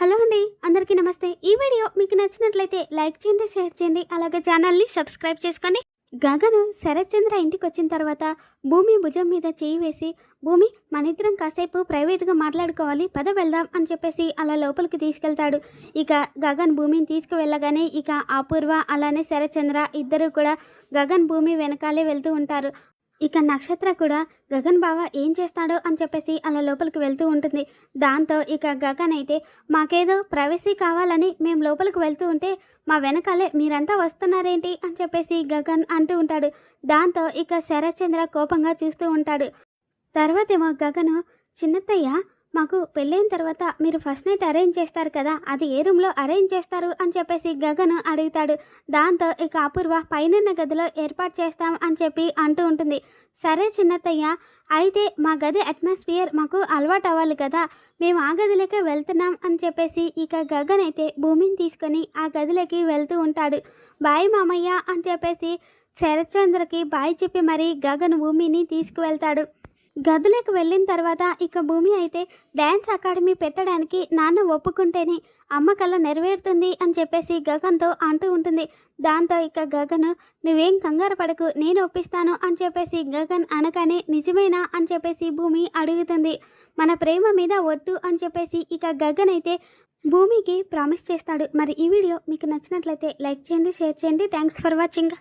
Hello అండి అందరికీ నమస్తే. ఈ వీడియో మీకు నచ్చినట్లయితే లైక్ చేయండి షేర్ చేయండి అలాగే ఛానల్ని సబ్స్క్రైబ్ చేసుకోండి. గగను శరత్చంద్ర ఇంటికి వచ్చిన తర్వాత భూమి భుజం మీద చేయి వేసి భూమి మన ఇద్దరం కాసేపు ప్రైవేట్గా మాట్లాడుకోవాలి పద వెళ్దాం అని చెప్పేసి అలా లోపలికి తీసుకెళ్తాడు. ఇక గగన్ భూమిని తీసుకువెళ్ళగానే ఇక అపూర్వ అలానే శరత్చంద్ర ఇద్దరు కూడా గగన్ భూమి వెనకాలే వెళ్తూ ఉంటారు. ఇక నక్షత్ర కూడా గగన్ బావ ఏం చేస్తాడో అని చెప్పేసి అలా లోపలికి వెళ్తూ ఉంటుంది. దాంతో ఇక గగన్ అయితే మాకేదో ప్రైవసీ కావాలని మేము లోపలికి వెళ్తూ ఉంటే మా వెనకాలే మీరంతా వస్తున్నారేంటి? అని చెప్పేసి గగన్ అంటూ ఉంటాడు. దాంతో ఇక శరత్చంద్ర కోపంగా చూస్తూ ఉంటాడు. తర్వాతేమో గగను చిన్నత్తయ్య మాకు పెళ్ళైన తర్వాత మీరు ఫస్ట్ నైట్ అరేంజ్ చేస్తారు కదా అది ఏ రూమ్లో అరేంజ్ చేస్తారు అని చెప్పేసి గగన్ అడుగుతాడు. దాంతో ఇక అపూర్వ పైనున్న గదిలో ఏర్పాటు చేస్తాం అని చెప్పి అంటూ ఉంటుంది. సరే చిన్నత్తయ్య అయితే మా గది అట్మాస్ఫియర్ మాకు అలవాటు అవ్వాలి కదా మేము ఆ గదిలోకే వెళ్తున్నాం అని చెప్పేసి ఇక గగన్ అయితే భూమిని తీసుకొని ఆ గదిలోకి వెళ్తూ ఉంటాడు. బాయ్ మామయ్య అని చెప్పేసి శరత్చంద్రకి బాయ్ చెప్పి మరీ గగన్ భూమిని తీసుకువెళ్తాడు. గదులకు వెళ్ళిన తర్వాత ఇక భూమి అయితే డ్యాన్స్ అకాడమీ పెట్టడానికి నాన్న ఒప్పుకుంటేనే అమ్మ కళ నెరవేరుతుంది అని చెప్పేసి గగన్తో అంటూ ఉంటుంది. దాంతో ఇక గగన్ నువ్వేం కంగారు పడకు నేను ఒప్పిస్తాను అని చెప్పేసి గగన్ అనగానే నిజమేనా అని చెప్పేసి భూమి అడుగుతుంది. మన ప్రేమ మీద ఒట్టు అని చెప్పేసి ఇక గగన్ అయితే భూమికి ప్రామిస్ చేస్తాడు. మరి ఈ వీడియో మీకు నచ్చినట్లయితే లైక్ చేయండి షేర్ చేయండి. Thanks for watching.